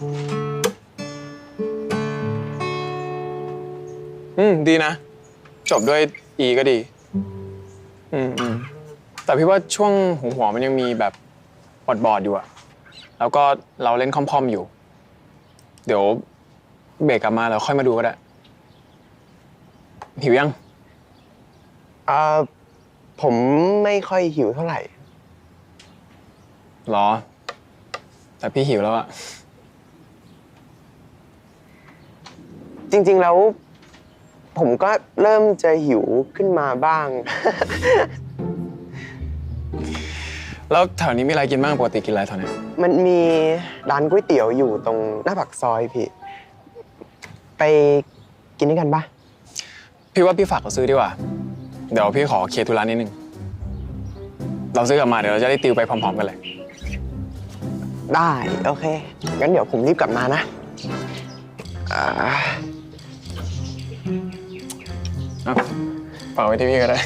อืม ดีนะ จบด้วยอีก็ดี อืมอืมแต่พี่ว่าช่วงหัวหัวมันยังมีแบบบอดบอดอยู่อะแล้วก็เราเล่นคอมพอมอยู่ เดี๋ยวเบรกกลับมาแล้วค่อยมาดูก็ได้ หิวยัง อ่า ผมไม่ค่อยหิวเท่าไหร่ หรอ แต่พี่หิวแล้วอะ จริง ๆ แล้ว ผมก็เริ่มจะหิวขึ้นมาบ้าง แล้วแถวนี้มีอะไรกินบ้างปกติกินอะไรแถวเนี้ยมันมีร้านก๋วยเตี๋ยวอยู่ตรงหน้าปากซอยพี่ ไปกินด้วยกันปะพี่ว่าพี่ฝากเขาซื้อดีกว่า เดี๋ยวพี่ขอเคลียร์ธุระนิดนึง เราซื้อกลับมาเดี๋ยวเราจะได้ติวไปพร้อมๆกันเลย ได้ โอเค งั้นเดี๋ยวผมรีบกลับมานะอ่าเอะฝาไปที่พี่ก็ได้